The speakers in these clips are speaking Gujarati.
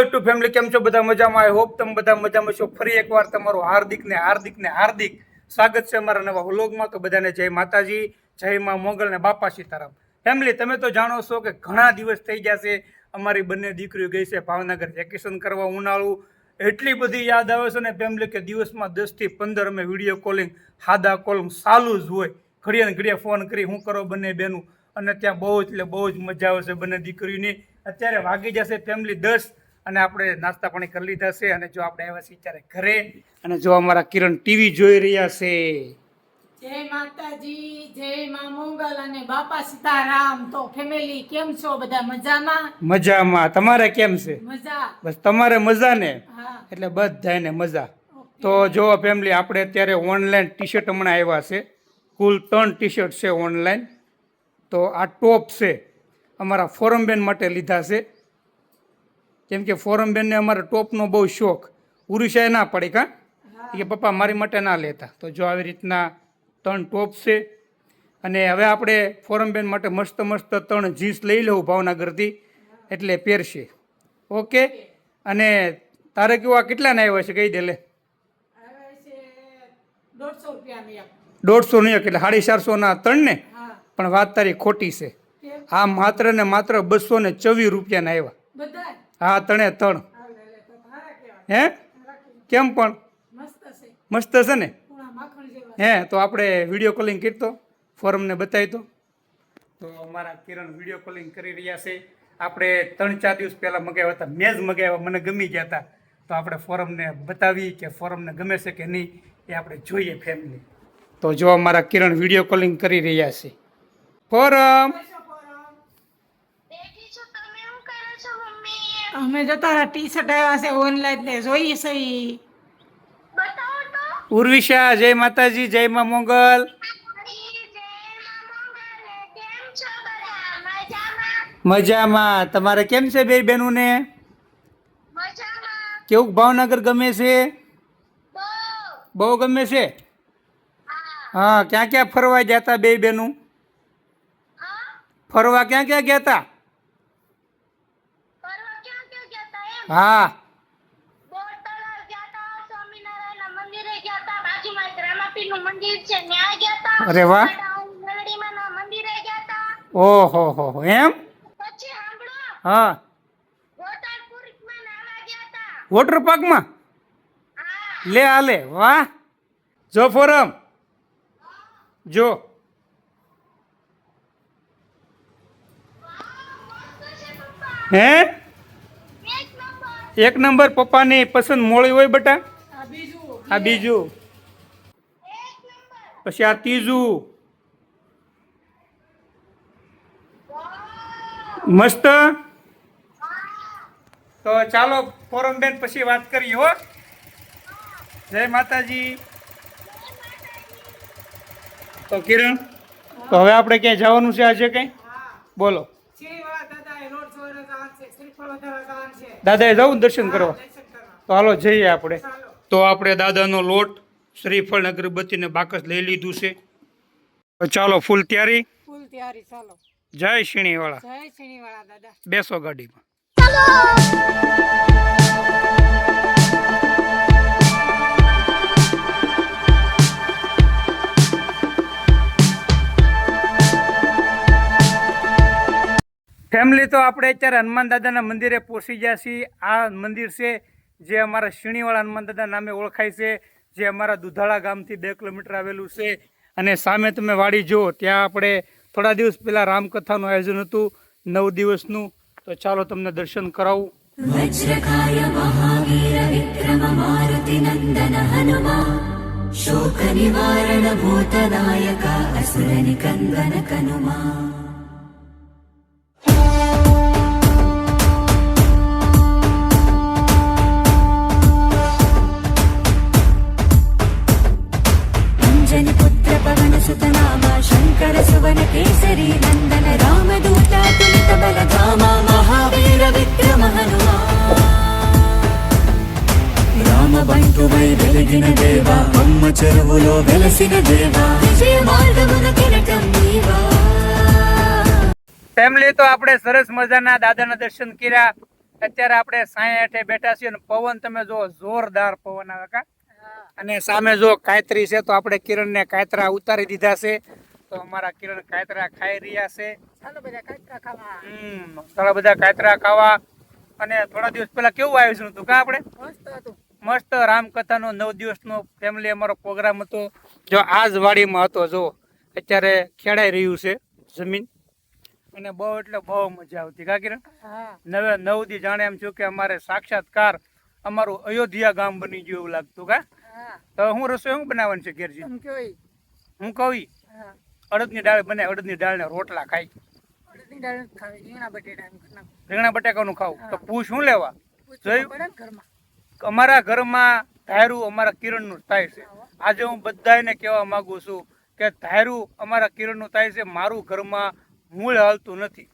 યુટ્યુબ ફેમિલી કેમ છો? બધા મજામાં? આઈ હોપ તમે બધા મજામાં છો. ફરી એકવાર તમારું હાર્દિક ને હાર્દિક ને હાર્દિક સ્વાગત છે અમારા નવા વ્લોગમાં. તો બધાને જય માતાજી, જય માં મોગલ ને બાપા સીતારામ. ફેમિલી તમે તો જાણો છો કે ઘણા દિવસ થઈ ગયા છે અમારી બંને દીકરીઓ ગઈ છે ભાવનગર વેકેશન કરવા ઉનાળું. એટલી બધી યાદ આવે છે ને ફેમિલી કે દિવસમાં દસથી પંદર અમે વીડિયો કોલિંગ હાદા કોલિંગ ચાલુ જ હોય. ઘડિયા ને ઘડીએ ફોન કરી હું કરો બંને બેનું? અને ત્યાં બહુ એટલે બહુ જ મજા આવશે બંને દીકરીઓની. અત્યારે વાગી જશે ફેમિલી દસ. અને આપણે નાસ્તા પાણી કરી લીધા છે. અને જો આપણે આવ્યા છીએ ત્યારે ઘરે અને જો અમારા કિરણ ટીવી જોઈ રહ્યા છે. જય માતાજી જય મા મંગલ અને બાપા સીતારામ. તો ફેમિલી કેમ છો બધા? મજામાં? મજામાં. તમારે કેમ છે? મજા. બસ તમારે મજા ને? એટલે બધાને મજા. તો જો ફેમિલી આપણે અત્યારે ઓનલાઈન ટી શર્ટ હમણાં આવ્યા છે. કુલ ત્રણ ટી શર્ટ છે ઓનલાઈન તો આ ટોપ છે. અમારા ફોરમબેન માટે લીધા છે. કેમ કે ફોરમબેનને અમારે ટોપનો બહુ શોખ. ઉરુષાએ ના પડે કાં? કે પપ્પા મારી માટે ના લેતા. તો જો આવી રીતના ત્રણ ટોપ છે. અને હવે આપણે ફોરમબેન માટે મસ્ત મસ્ત ત્રણ જીન્સ લઈ લઉં ભાવનગરથી. એટલે પહેરશે. ઓકે? અને તારે કેવું આ કેટલાના આવ્યા છે? કહી દે લે. હવે દોઢસો રૂપિયાની એક. એટલે સાડી ચારસોના ત્રણ ને? પણ વાત તારી ખોટી છે. આ માત્ર ને માત્ર બસો ને ચોવીસ રૂપિયાના આવ્યા. હા ત્રણે ત્રણ હાલ લે લે તો સારા કેવા હે? કેમ પણ? મસ્ત છે ને? હે, તો આપણે વીડિયો કોલિંગ કરતો ફોરમને બતાવી તો. તો અમારા કિરણ વીડિયો કોલિંગ કરી રહ્યા છે. આપણે ત્રણ, ચાર દિવસ પહેલાં મગાવ્યા હતા. મેં જ મગાવ્યા, મને ગમી ગયા હતા. તો આપણે ફોરમને બતાવી કે ફોરમને ગમે છે કે નહીં, એ આપણે જોઈએ ફેમિલી તો જો અમારા કિરણ વીડિયો કોલિંગ કરી રહ્યા છે. ફોરમ બેઠી છું તમે શું કરો છો મમ્મી અમે જો તારા ટી શર્ટ આવ્યા છે ઓનલાઈન ને જોઈએ છે. ઉર્વિશા, જય માતાજી, જય મા મોગલ. મજામાં. તમારે કેમ છે બે મજામાં કેવું ભાવનગર ગમે છે? બહુ ગમે છે? હા હા ક્યાં ક્યાં ફરવા ગયા હતા બે બેનું? ફરવા ક્યાં ક્યાં ગયા હતા તા અરે વાહ. ઓહો હો હો. એમ? હા. વોટર પાર્કમાં? લે આલે વાહ. જો ફોરમ. જો. હે? એક નંબર પપ્પાની પસંદ મોળી હોય બટા? આ બીજું. પછી આ ત્રીજું. મસ્ત? તો ચાલો ફોરમ બેન પછી વાત કરીએ હો. જય માતાજી. તો કિરણ તો હવે આપણે ક્યાંય જવાનું છે આજે કંઈ? બોલો. દાદાએ જવું દર્શન કરવા. તો હાલો જઈએ આપણે. તો આપણે દાદાનો લોટ શ્રીફળ ને અગરબત્તીને બાકસ લઈ લીધું છે. ચાલો ફૂલ તૈયારી. ફૂલ તૈયારી ચાલો. જય શીણીવાળા જય શેરીવાળા દાદા. બેસો ગાડીમાં. ફેમિલી તો આપણે અત્યારે હનુમાન દાદાના મંદિરે પહોંચી ગયા છીએ. આ મંદિર છે જે અમારા શીણીવાળા હનુમાન દાદા નામે ઓળખાય છે, જે અમારા દુધાળા ગામથી બે કિલોમીટર આવેલું છે. અને સામે તમે વાડી જુઓ, ત્યાં આપણે થોડા દિવસ પહેલાં રામકથાનું આયોજન હતું, નવ દિવસનું. તો ચાલો તમને દર્શન કરાવું. વજ્રકાય મહાવીર વિક્રમ મારુતિ નંદન હનુમા. શોક નિવારણ ભૂતદાયક અસુર નિકંદન કનુમા. వెలసిన దేవా విజయ మార్గమున కిరటం నీవా ફેમિલી તો આપણે સરસ મજાના દાદાના દર્શન કર્યા અત્યારે આપણે સાંઈ હેઠે બેઠા છીએ અને પવન તમે જો જોરદાર પવન આવે કા અને સામે જો કાયતરી છે તો આપણે કિરણને કાયતરા ઉતારી દીધા છે તો અમારા કિરણ કાયતરા ખાઈ રહ્યા છે ચાલો બધા કાચરા ખાવા હમ ઘણા બધા કાયતરા ખાવા અને થોડા દિવસ પહેલા કેવું આયોજન હતું કા આપણે મસ્ત હતું મસ્ત રામકથાનો નવ દિવસનો ફેમિલી અમારો પ્રોગ્રામ હતો. જો આ જ વાડીમાં હતો જો અત્યારે ખેડાઈ રહ્યું છે જમીન. અને બહુ એટલે બહુ મજા આવતી કા કિરણ? નવે નવ દી જાણે એમ છું કે અમારે સાક્ષાત્કાર અમારું અયોધ્યા ગામ બની ગયું એવું લાગતું કા? તો હું રસોઈ શું બનાવવાનું છે ઘેરજી? હું કહું અડદની દાળ બને અડદની દાળ ને રોટલા ખાઈ. રીંગણા બટાકાનું ખાવું. તો પૂછ શું લેવા? જોયું? ઘરમાં. અમારા ઘરમાં ધાયરું અમારા કિરણનું થાય છે. આજે હું બધાને કહેવા માગું છું કે ધાયરું અમારા કિરણનું થાય છે મારું ઘરમાં મૂળ હાલતું નથી.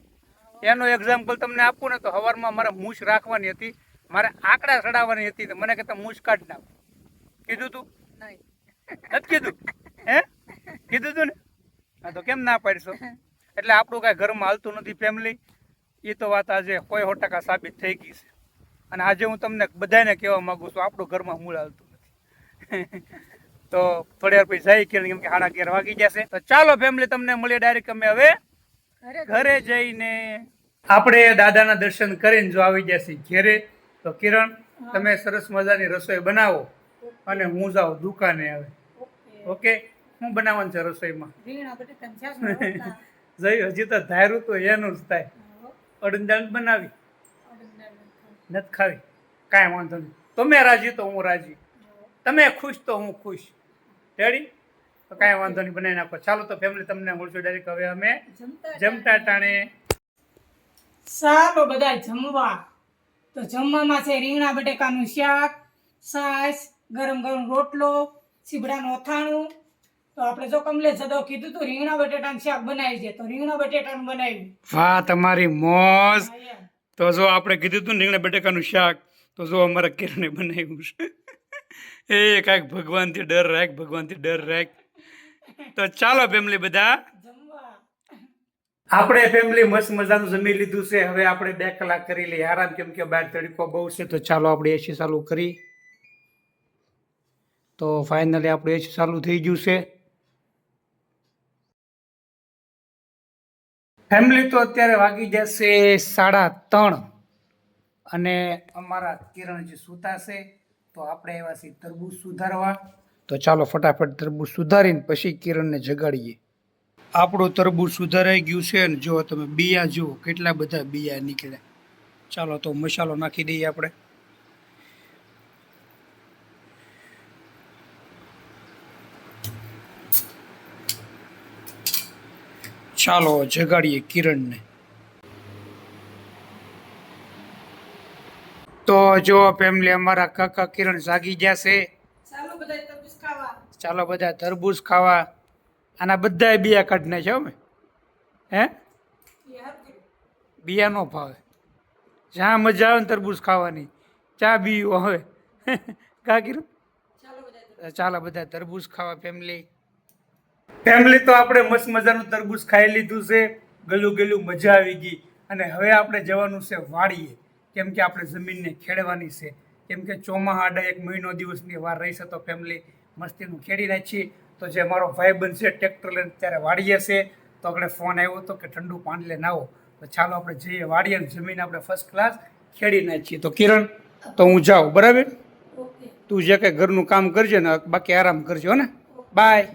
એનું એક્ઝામ્પલ તમને આપું ને તો સવારમાં મારે મૂછ રાખવાની હતી મારે આંકડા ચડાવવાની હતી મને કહેતા મૂછ કાઢી નાખ. કીધું તું? નથી કીધું? હે? કીધું તું ને? હા તો કેમ ના પાડશો? એટલે આપણું કાંઈ ઘરમાં હાલતું નથી ફેમિલી એ તો વાત આજે કોઈ સો સાબિત થઈ ગઈ છે. અને આજે હું તમને બધાને કહેવા માગું છું આપણું ઘરમાં મૂળ હાલતું નથી. તો થોડી વાર પછી જઈ કે કેમ કે સાડા અગિયાર વાગી જશે. તો ચાલો ફેમિલી તમને મળીએ ડાયરેક્ટ અમે હવે ઘરે જઈને. આપણે દાદાના દર્શન કરીને જો આવી જશે ઘેરે તો કિરણ તમે સરસ મજાની રસોઈ બનાવો અને હું જાઉં દુકાને આવે. ઓકે. હું બનાવવાનું છે રસોઈમાં. જઈ હજી તો ધાર્યું તો એનું જ થાય. બનાવી અડદની દાળ નથી ખાવી. કાંઈ વાંધો નહીં. તમે રાજી તો હું રાજી. તમે ખુશ તો હું ખુશ. રેડી તો કાંઈ વાંધો નહીં બનાવી નાખો. ચાલો તો ફેમિલી તમને મળશું ડાયરેક્ટ હવે અમે જમતા ટાણે. સારો બધા જમવા. તો જમવામાં છે રીંગણા બટેકાનું શાક સાસ ગરમ ગરમ રોટલો સીબડાનું અથાણું. તો આપણે જો કમલે જદો કીધું તું રીંગણા બટેટાનું શાક બનાવી છે તો રીંગણા બટેટાનું બનાવ્યું. વાહ તમારી મોજ. તો જો આપણે કીધું હતું રીંગણા બટેકાનું શાક, તો જો અમારા કિરણે બનાવ્યું છે. એ કાંઈક ભગવાનથી ડર રાખ, ભગવાનથી ડર રાખ. તો ચાલો ફેમિલી બધા. આપણે ફેમિલી મસ્ત મજાનું જમી લીધું છે. હવે આપણે બે કલાક કરી લઈએ. આરામ કેમ કે બહાર તડકો બહુ છે, તો ચાલો આપણે એસી ચાલુ કરી. તો ફાઇનલી આપણે એસી ચાલુ થઈ ગયું છે. ફેમિલી તો અત્યારે વાગી જશે સાડા ત્રણ. અને અમારા કિરણજી સૂતા છે તો આપણે એવા છીએ તરબૂચ સુધારવા. તો ચાલો ફટાફટ તરબૂચ સુધારીને પછી કિરણને જગાડીએ. આપણું તરબૂચ સુધારાઈ ગયું છે અને જો તમે બિયા જુઓ, કેટલા બધા બિયા નીકળ્યા. ચાલો તો મસાલો નાખી દઈએ આપણે. ચાલો જગાડીએ કિરણને. તો જો ફેમિલી અમારા કાકા કિરણ જાગી જશે ચાલો બધા તરબૂચ ખાવા. આના બધા બિયા કાઢને છે અમે. હે? બિયા નો ભાવે. જ્યાં મજા આવે ને તરબૂચ ખાવાની. ચા બીયું હવે કા કિરણ? ચાલો બધા ચાલો બધા તરબૂચ ખાવા ફેમિલી ફેમિલી તો આપણે મસ્ત મજાનું તરબૂચ ખાઈ લીધું છે. ગલું ગલું મજા આવી ગઈ. અને હવે આપણે જવાનું છે વાડીએ. કેમ કે આપણે જમીનને ખેડવાની છે. કેમ કે ચોમાસા આડા એક મહિનો દિવસની વાર રહેશે તો ફેમિલી મસ્તીનું ખેડી નાખીએ. તો જે મારો ભાઈ બનશે ટ્રેક્ટર લઈને ત્યારે વાડીએ છે. તો આપણે ફોન આવ્યો હતો કે ઠંડુ પાણી લઈને આવો. તો ચાલો આપણે જઈએ વાડીએ જમીન આપણે ફર્સ્ટ ક્લાસ ખેડી નાખીએ. તો કિરણ તો હું જાઉં બરાબર? તું જે કંઈ ઘરનું કામ કરજે ને બાકી આરામ કરજો ને? બાય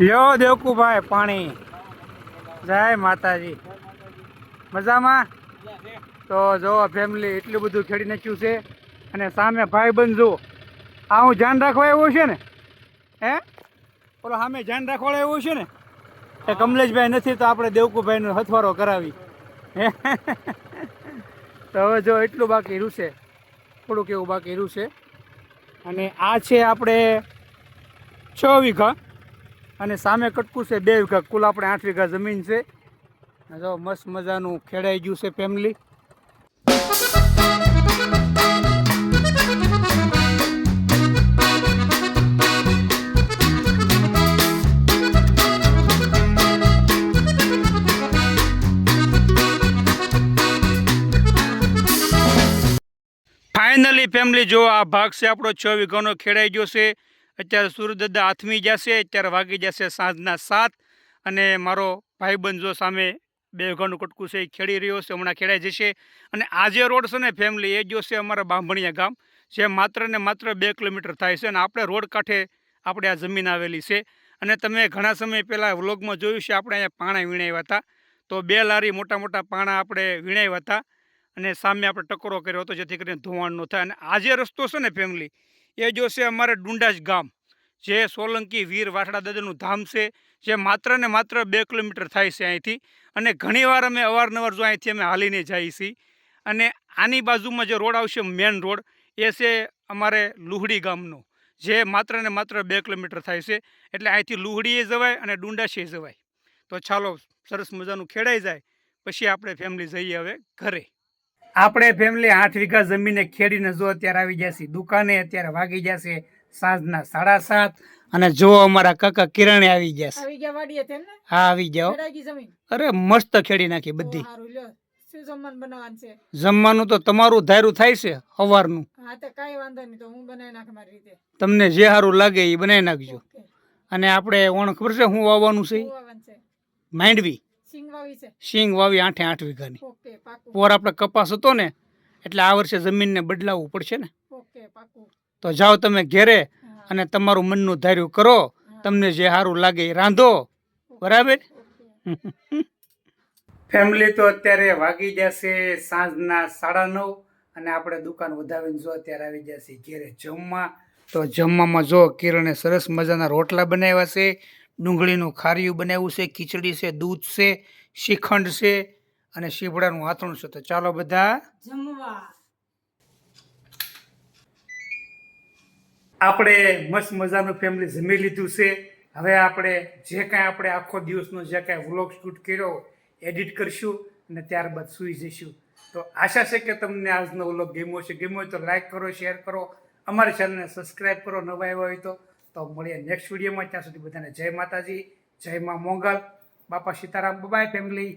લ્યો દેવકુભાઈ, પાણી. જય માતાજી. મજામાં? તો જો ફેમિલી એટલું બધું ખેડી નાખ્યું છે અને સામે ભાઈ બંધ આ હું ધ્યાન રાખવા એવું છે ને? હે? ઓલો સામે ધ્યાન રાખવા એવું છે ને? એ કમલેશભાઈ નથી તો આપણે દેવકુભાઈનો હથવારો કરાવી. હે? તો હવે જો એટલું બાકી રહ્યું છે. થોડુંક એવું બાકી રહ્યું છે. અને આ છે આપણે છ વીઘા. અને સામે કટકું છે, બે વીઘા. કુલ આપણે આઠ વીઘા જમીન છે. જો મસ્ત મજાનું ખેડાઈ ગયું છે ફેમિલી ફાઇનલી ફેમિલી જો આ ભાગ છે આપણો છ વીઘાનો ખેડાઈ ગયો છે. અત્યારે સૂર્યદાદા આથમી જશે, અત્યારે વાગી જશે સાંજના સાત અને મારો ભાઈબંધ જો સામે બે વીઘાનું કટકું છે એ ખેડી રહ્યો છે, હમણાં ખેડાઈ જશે. અને આજે રોડ છે ને ફેમિલી એ જો છે અમારા બાંભણિયા ગામ, જે માત્ર ને માત્ર બે કિલોમીટર થાય છે અને આપણે રોડ કાંઠે આપણે આ જમીન આવેલી છે. અને તમે ઘણા સમય પહેલાં વ્લોગમાં જોયું છે, આપણે અહીંયા પાણા વીણાવ્યા હતા. તો બે લારી મોટા મોટા પાણા આપણે વીણાવ્યા હતા અને સામે આપણે ટકોરો કર્યો હતો, જેથી કરીને ધોવાણ ન થાય. અને આ જે રસ્તો છે ને ફેમિલી એ જો છે અમારે ડુંડાજ ગામ, જે સોલંકી વીર વાસડા દાદાનું ધામ છે, જે માત્ર ને માત્ર બે કિલોમીટર થાય છે અહીંથી. અને ઘણીવાર અમે અવારનવાર જો અહીંથી અમે હાલીને જઈએ છીએ અને આની બાજુમાં જે રોડ આવશે મેન રોડ, એ છે અમારે લુહડી ગામનો, જે માત્ર ને માત્ર બે કિલોમીટર થાય છે. એટલે અહીંથી લુહડીએ જવાય અને ડુંડાશીએ જવાય. તો ચાલો સરસ મજાનું ખેડાઈ જાય. પછી આપણે ફેમિલી જઈએ હવે ઘરે. આપણે ફેમિલી આઠ વીઘા જમીને ખેડીને જો અત્યારે આવી જશે દુકાને અત્યારે વાગી જશે સાંજના સાડા સાત અને જો અમારા કાકા કિરણે આવી જશે ગયા છે હા આવી જાઓ અરે મસ્ત ખેડી નાખી બધી. જમવાનું તો તમારું ધાર્યું થાય છે સવારનું હા હું તમને જે સારું લાગે એ બનાવી નાખજો. અને આપણે ઓણ ખબર છે છે? શું છે. માંડવી. સિંગ વાવી આઠે આઠ વીઘાની. પોર આપણે કપાસ હતો ને એટલે આ વર્ષે જમીનને બદલાવવું પડશે ને. તો જાઓ તમે ઘેરે અને તમારું મનનું ધાર્યું કરો તમને જે સારું લાગે એ રાંધો. બરાબર? ફેમિલી તો અત્યારે વાગી જશે સાંજના સાડા નવ અને આપણે દુકાન વધાવીને જો અત્યારે આવી જશે ઘેરે જમવા. તો જમવામાં જો કિરણે સરસ મજાના રોટલા બનાવ્યા છે. ડુંગળીનું ખારિયું બનાવ્યું છે ખીચડી છે દૂધ છે શ્રીખંડ છે અને શીપડાનું આથણું છે. તો ચાલો બધા જમવા. આપણે મસ્ત મજાનું ફેમિલી જમી લીધું છે. હવે આપણે જે કાંઈ આપણે આખો દિવસનો જે કાંઈ વ્લોગ શૂટ કર્યો એડિટ કરશું અને ત્યારબાદ સૂઈ જઈશું. તો આશા છે કે તમને આજનો વ્લોગ ગમ્યો છે ગમ્યો હોય તો લાઈક કરો શેર કરો. અમારી ચેનલને સબસ્ક્રાઈબ કરો. નવા આવ્યા હોય તો તો મળીએ નેક્સ્ટ વિડીયોમાં ત્યાં સુધી બધાને જય માતાજી, જય મા મોગલ. બાપા સીતારામ બબાય ફેમિલી